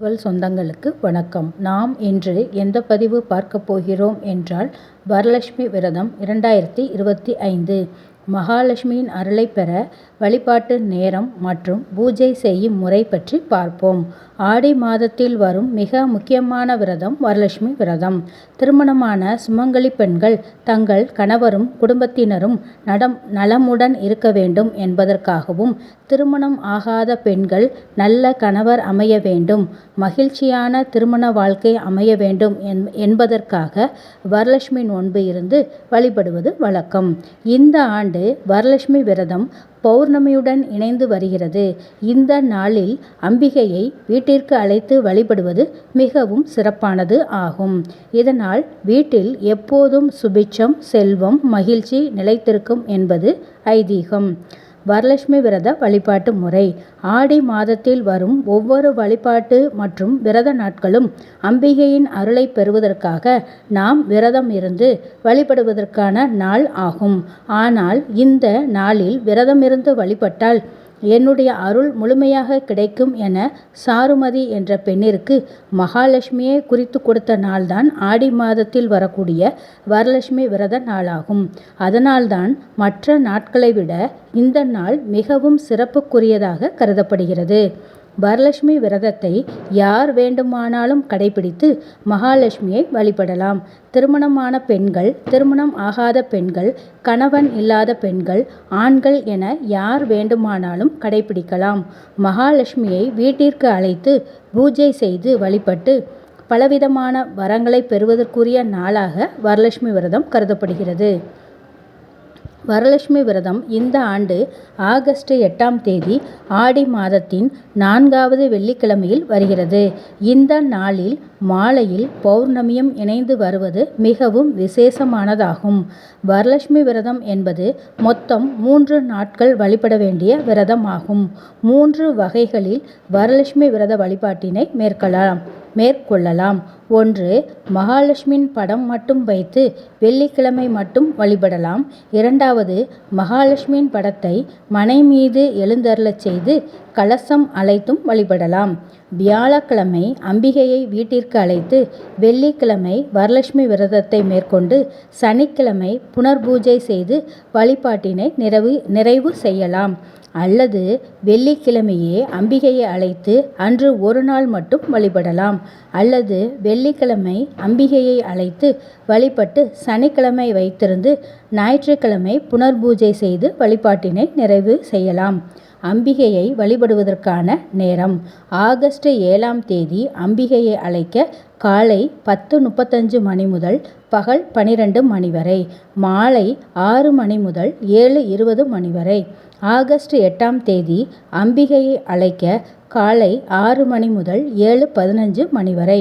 புகழ் சொந்தங்களுக்கு வணக்கம். நாம் இன்று எந்த பதிவு பார்க்க போகிறோம் என்றால் வரலட்சுமி விரதம் இரண்டாயிரத்தி இருபத்தி ஐந்து. மகாலட்சுமியின் அருளை பெற வழிபாட்டு நேரம் மற்றும் பூஜை செய்யும் முறை பற்றி பார்ப்போம். ஆடி மாதத்தில் வரும் மிக முக்கியமான விரதம் வரலட்சுமி விரதம். திருமணமான சுமங்கலி பெண்கள் தங்கள் கணவரும் குடும்பத்தினரும் நடம் நலமுடன் இருக்க வேண்டும் என்பதற்காகவும் திருமணம் ஆகாத பெண்கள் நல்ல கணவர் அமைய வேண்டும் மகிழ்ச்சியான திருமண வாழ்க்கை அமைய வேண்டும் என்பதற்காக வரலட்சுமி நோன்பு இருந்து வழிபடுவது வழக்கம். இந்த ஆண்டு வரலட்சுமி விரதம் பௌர்ணமியுடன் இணைந்து வருகிறது. இந்த நாளில் அம்பிகையை வீட்டிற்கு அழைத்து வழிபடுவது மிகவும் சிறப்பானது ஆகும். இதனால் வீட்டில் எப்போதும் சுபிட்சம் செல்வம் மகிழ்ச்சி நிலைத்திருக்கும் என்பது ஐதீகம். வரலட்சுமி விரத வழிபாட்டு முறை. ஆடி மாதத்தில் வரும் ஒவ்வொரு வழிபாட்டு மற்றும் விரத நாட்களும் அம்பிகையின் அருளை பெறுவதற்காக நாம் விரதம் இருந்து வழிபடுவதற்கான நாள் ஆகும். ஆனால் இந்த நாளில் விரதம் இருந்து வழிபட்டால் என்னுடைய அருள் முழுமையாக கிடைக்கும் என சாருமதி என்ற பெண்ணிற்கு மகாலட்சுமியை குறித்து கொடுத்த நாள்தான் ஆடி மாதத்தில் வரக்கூடிய வரலட்சுமி விரத நாளாகும். அதனால்தான் மற்ற நாட்களை விட இந்த நாள் மிகவும் சிறப்புக்குரியதாக கருதப்படுகிறது. வரலட்சுமி விரதத்தை யார் வேண்டுமானாலும் கடைபிடித்து மகாலட்சுமியை வழிபடலாம். திருமணமான பெண்கள் திருமணம் ஆகாத பெண்கள் கணவன் இல்லாத பெண்கள் ஆண்கள் என யார் வேண்டுமானாலும் கடைபிடிக்கலாம். மகாலட்சுமியை வீட்டிற்கு அழைத்து பூஜை செய்து வழிபட்டு பலவிதமான வரங்களை பெறுவதற்குரிய நாளாக வரலட்சுமி விரதம் கருதப்படுகிறது. வரலட்சுமி விரதம் இந்த ஆண்டு ஆகஸ்ட் எட்டாம் தேதி ஆடி மாதத்தின் நான்காவது வெள்ளிக்கிழமையில் வருகிறது. இந்த நாளில் மாலையில் பௌர்ணமியும் இணைந்து வருவது மிகவும் விசேஷமானதாகும். வரலட்சுமி விரதம் என்பது மொத்தம் மூன்று நாட்கள் வழிபட வேண்டிய விரதம் ஆகும் மூன்று வகைகளில் வரலட்சுமி விரத வழிபாட்டினை மேற்கொள்ளலாம். மேற்கொள்ளலாம். ஒன்று மகாலட்சுமியின் படம் மட்டும் வைத்து வெள்ளிக்கிழமை மட்டும் வழிபடலாம். இரண்டாவது மகாலட்சுமியின் படத்தை மனை மீது எழுந்தருளச் செய்து கலசம் அழைத்தும் வழிபடலாம். வியாழக்கிழமை அம்பிகையை வீட்டிற்கு அழைத்து வெள்ளிக்கிழமை வரலட்சுமி விரதத்தை மேற்கொண்டு சனிக்கிழமை புனர்பூஜை செய்து வழிபாட்டினை நிறைவு நிறைவு செய்யலாம். அல்லது வெள்ளிக்கிழமையே அம்பிகையை அழைத்து அன்று ஒரு நாள் மட்டும் வழிபடலாம். அல்லது வெள்ளிக்கிழமை அம்பிகையை அழைத்து வழிபட்டு சனிக்கிழமை வைத்திருந்து ஞாயிற்றுக்கிழமை புனர்பூஜை செய்து வழிபாட்டினை நிறைவு செய்யலாம். அம்பிகையை வழிபடுவதற்கான நேரம். ஆகஸ்ட் ஏழாம் தேதி அம்பிகையை அழைக்க காலை பத்து முப்பத்தஞ்சு மணி முதல் பகல் பனிரெண்டு மணி வரை மாலை ஆறு மணி முதல் ஏழு இருபது மணி வரை. ஆகஸ்ட் எட்டாம் தேதி அம்பிகையை அழைக்க காலை ஆறு மணி முதல் ஏழு பதினஞ்சு மணி வரை.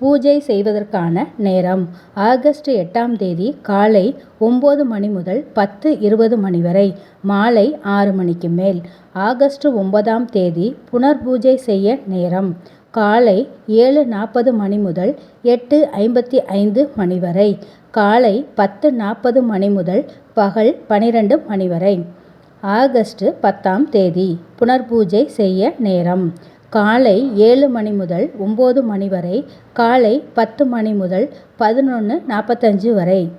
பூஜை செய்வதற்கான நேரம். ஆகஸ்ட் எட்டாம் தேதி காலை ஒம்பது மணி முதல் பத்து இருபது மணி வரை மாலை ஆறு மணிக்கு மேல். ஆகஸ்ட் ஒன்பதாம் தேதி புனர்பூஜை செய்ய நேரம். காலை ஏழு நாற்பது மணி முதல் எட்டு ஐம்பத்தி ஐந்து மணி வரை. காலை பத்து நாற்பது மணி முதல் பகல் பனிரெண்டு மணி வரை. ஆகஸ்ட் பத்தாம் தேதி புனர்பூஜை செய்ய நேரம். காலை ஏழு மணி முதல் ஒம்பது மணி வரை. காலை பத்து மணி முதல் பதினொன்று நாற்பத்தஞ்சு வரை.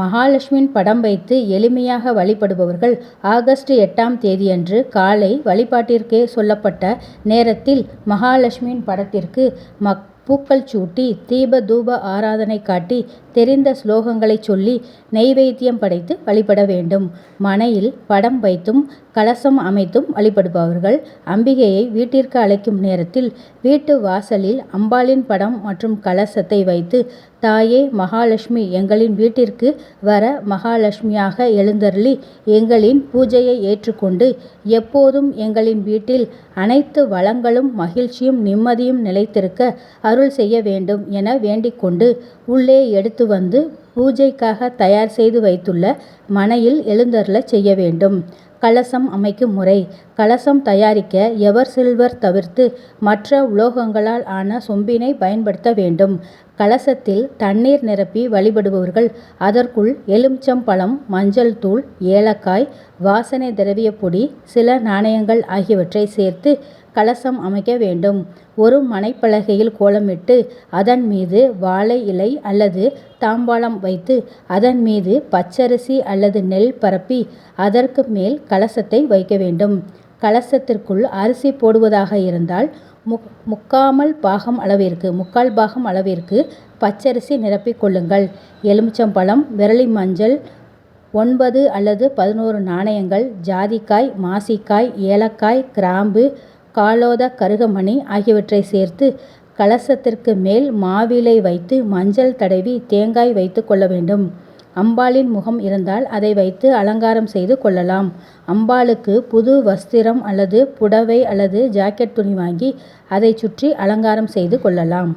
மகாலட்சுமியின் படம் வைத்து எளிமையாக வழிபடுபவர்கள் ஆகஸ்ட் எட்டாம் தேதியன்று காலை வழிபாட்டிற்கே சொல்லப்பட்ட நேரத்தில் மகாலட்சுமியின் படத்திற்கு மக் பூக்கள் சூட்டி தீப தூப ஆராதனை காட்டி தெரிந்த ஸ்லோகங்களை சொல்லி நெய்வேத்தியம் படைத்து வழிபட வேண்டும். மனையில் படம் வைத்தும் கலசம் அமைத்தும் வழிபடுபவர்கள் அம்பிகையை வீட்டிற்கு அழைக்கும் நேரத்தில் வீட்டு வாசலில் அம்பாளின் படம் மற்றும் கலசத்தை வைத்து தாயே மகாலட்சுமி எங்களின் வீட்டிற்கு வர மகாலட்சுமியாக எழுந்தருளி எங்களின் பூஜையை ஏற்றுக்கொண்டு எப்போதும் எங்களின் வீட்டில் அனைத்து வளங்களும் மகிழ்ச்சியும் நிம்மதியும் நிலைத்திருக்க அருள் செய்ய வேண்டும் என வேண்டிக்கொண்டு உள்ளே எடுத்து வந்து பூஜைக்காக தயார் செய்து வைத்துள்ள மனையில் எழுந்தருளச் செய்ய வேண்டும். கலசம் அமைக்கும் முறை. கலசம் தயாரிக்க எவர் சில்வர் தவிர்த்து மற்ற உலோகங்களால் ஆன சொம்பினை பயன்படுத்த வேண்டும். கலசத்தில் தண்ணீர் நிரப்பி வழிபடுபவர்கள் அதற்குள் எலுமிச்சம்பழம் மஞ்சள் தூள் ஏலக்காய் வாசனை திரவிய பொடி சில நாணயங்கள் ஆகியவற்றை சேர்த்து கலசம் அமைக்க வேண்டும். ஒரு மனைப்பலகையில் கோலமிட்டு அதன் மீது வாழை இலை அல்லது தாம்பாளம் வைத்து அதன் மீது பச்சரிசி அல்லது நெல் பரப்பி அதற்கு மேல் கலசத்தை வைக்க வேண்டும். கலசத்திற்குள் அரிசி போடுவதாக இருந்தால் முக் முக்காமல் பாகம் அளவிற்கு முக்கால் பாகம் அளவிற்கு பச்சரிசி நிரப்பிக் கொள்ளுங்கள். எலுமிச்சம்பழம் விரலி மஞ்சள் ஒன்பது அல்லது பதினோரு நாணயங்கள் ஜாதிக்காய் மாசிக்காய் ஏலக்காய் கிராம்பு காலோத கருகமணி ஆகியவற்றை சேர்த்து கலசத்திற்கு மேல் மாவிலை வைத்து மஞ்சள் தடவி தேங்காய் வைத்துக் கொள்ள வேண்டும். அம்பாளின் முகம் இருந்தால் அதை வைத்து அலங்காரம் செய்து கொள்ளலாம். அம்பாளுக்கு புது வஸ்திரம் அல்லது புடவை அல்லது ஜாக்கெட் துணி வாங்கி அதைச் சுற்றி அலங்காரம் செய்து கொள்ளலாம்.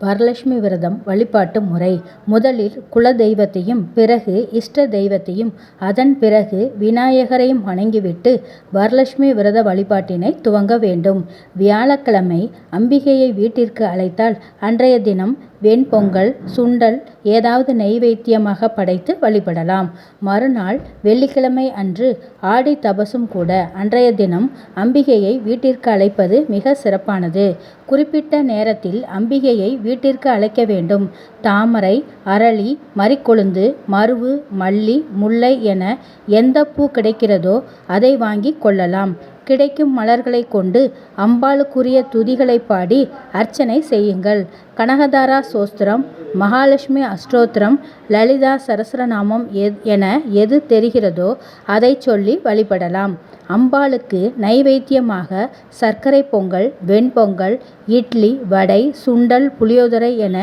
வரலட்சுமி விரதம் வழிபாட்டு முறை முதலில் குலதெய்வத்தையும் பிறகு இஷ்ட தெய்வத்தையும் அதன் பிறகு விநாயகரையும் வணங்கிவிட்டு வரலட்சுமி விரத வழிபாட்டினை துவங்க வேண்டும். வியாழக்கிழமை அம்பிகையை வீட்டிற்கு அழைத்தால் அன்றைய தினம் வெண்பொங்கல் சுண்டல் ஏதாவது நெய்வேத்தியமாக படைத்து வழிபடலாம். மறுநாள் வெள்ளிக்கிழமை அன்று ஆடி தபசும் கூட அன்றைய தினம் அம்பிகையை வீட்டிற்கு அழைப்பது மிக சிறப்பானது. குறிப்பிட்ட நேரத்தில் அம்பிகையை வீட்டிற்கு அழைக்க வேண்டும். தாமரை அரளி மரிக்கொழுந்து மருவு மல்லி முல்லை என எந்த பூ கிடைக்கிறதோ அதை வாங்கிக் கொள்ளலாம். கிடைக்கும் மலர்களை கொண்டு அம்பாளுக்குரிய துதிகளை பாடி அர்ச்சனை செய்யுங்கள். கனகதாரா சோஸ்திரம் மகாலட்சுமி அஷ்டோத்திரம் லலிதா சகஸ்ரநாமம் என எது தெரிகிறதோ அதைச் சொல்லி வழிபடலாம். அம்பாளுக்கு நைவேத்தியமாக சர்க்கரை பொங்கல் வெண்பொங்கல் இட்லி வடை சுண்டல் புளியோதரை என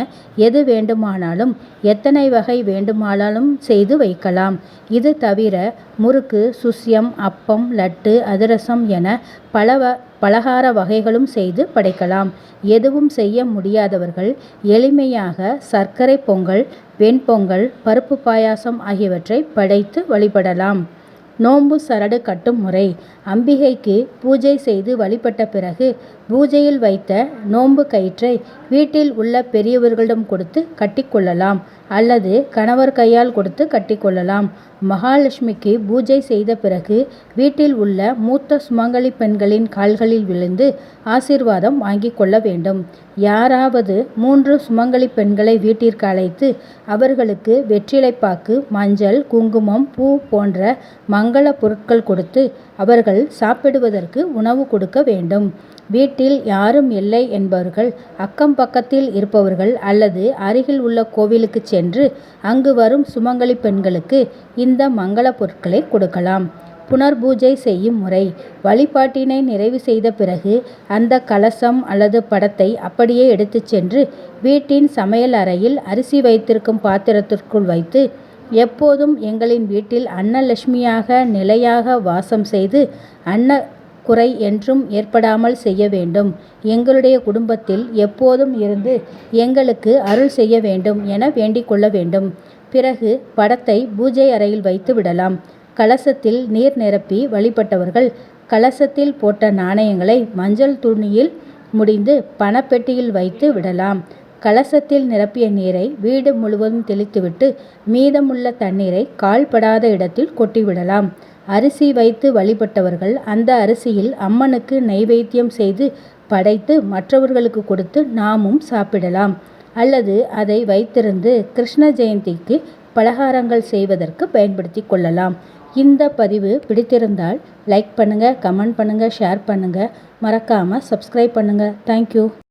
எது வேண்டுமானாலும் எத்தனை வகை வேண்டுமானாலும் செய்து வைக்கலாம். இது தவிர முறுக்கு சுசியம் அப்பம் லட்டு அதிரசம் என பல பலகார வகைகளும் செய்து படைக்கலாம். எதுவும் செய்ய முடியாதவர்கள் எளிமையாக சர்க்கரை பொங்கல் வெண்பொங்கல் பருப்பு பாயாசம் ஆகியவற்றை படைத்து வழிபடலாம். நோன்பு சரடு கட்டும் முறை. அம்பிகைக்கு பூஜை செய்து வழிபட்ட பிறகு பூஜையில் வைத்த நோன்பு கயிற்றை வீட்டில் உள்ள பெரியவர்களிடம் கொடுத்து கட்டிக்கொள்ளலாம் அல்லது கணவர் கையால் கொடுத்து கட்டிக்கொள்ளலாம் மகாலட்சுமிக்கு பூஜை செய்த பிறகு வீட்டில் உள்ள மூத்த சுமங்கலி பெண்களின் கால்களில் விழுந்து ஆசீர்வாதம் வாங்கிக் கொள்ள வேண்டும். யாராவது மூன்று சுமங்கலி பெண்களை வீட்டிற்கு அழைத்து அவர்களுக்கு வெற்றிலைப்பாக்கு மஞ்சள் குங்குமம் பூ போன்ற மங்கள பொருட்கள் கொடுத்து அவர்கள் சாப்பிடுவதற்கு உணவு கொடுக்க வேண்டும். வீட்டில் யாரும் இல்லை என்பவர்கள் அக்கம் பக்கத்தில் இருப்பவர்கள் அல்லது அருகில் உள்ள கோவிலுக்கு சென்று அங்கு வரும் சுமங்கலி பெண்களுக்கு இந்த மங்கள பொருட்களை கொடுக்கலாம். புனர்பூஜை செய்யும் முறை வழிபாட்டினை நிறைவு செய்த பிறகு அந்த கலசம் அல்லது படத்தை அப்படியே எடுத்துச் சென்று வீட்டின் சமையல் அறையில் அரிசி வைத்திருக்கும் பாத்திரத்திற்குள் வைத்து எப்போதும் எங்களின் வீட்டில் அன்னலட்சுமியாக நிலையாக வாசம் செய்து அன்ன குறை என்றும் ஏற்படாமல் செய்ய வேண்டும். எங்களுடைய குடும்பத்தில் எப்போதும் இருந்து எங்களுக்கு அருள் செய்ய வேண்டும் என வேண்டிக் கொள்ள வேண்டும். பிறகு படத்தை பூஜை அறையில் வைத்து விடலாம். கலசத்தில் நீர் நிரப்பி வழிபட்டவர்கள் கலசத்தில் போட்ட நாணயங்களை மஞ்சள் துணியில் முடிந்து பணப்பெட்டியில் வைத்து விடலாம். கலசத்தில் நிரப்பிய நீரை வீடு முழுவதும் தெளித்துவிட்டு மீதமுள்ள தண்ணீரை கால்படாத இடத்தில் கொட்டிவிடலாம். அரிசி வைத்து வழிபட்டவர்கள் அந்த அரிசியில் அம்மனுக்கு நைவேத்தியம் செய்து படைத்து மற்றவர்களுக்கு கொடுத்து நாமும் சாப்பிடலாம். அல்லது அதை வைத்திருந்து கிருஷ்ண ஜெயந்திக்கு பலகாரங்கள் செய்வதற்கு பயன்படுத்திக் கொள்ளலாம். இந்த பதிவு பிடித்திருந்தால் லைக் பண்ணுங்கள் கமெண்ட் பண்ணுங்கள் ஷேர் பண்ணுங்கள் மறக்காமல் சப்ஸ்கிரைப் பண்ணுங்கள் தேங்க்யூ.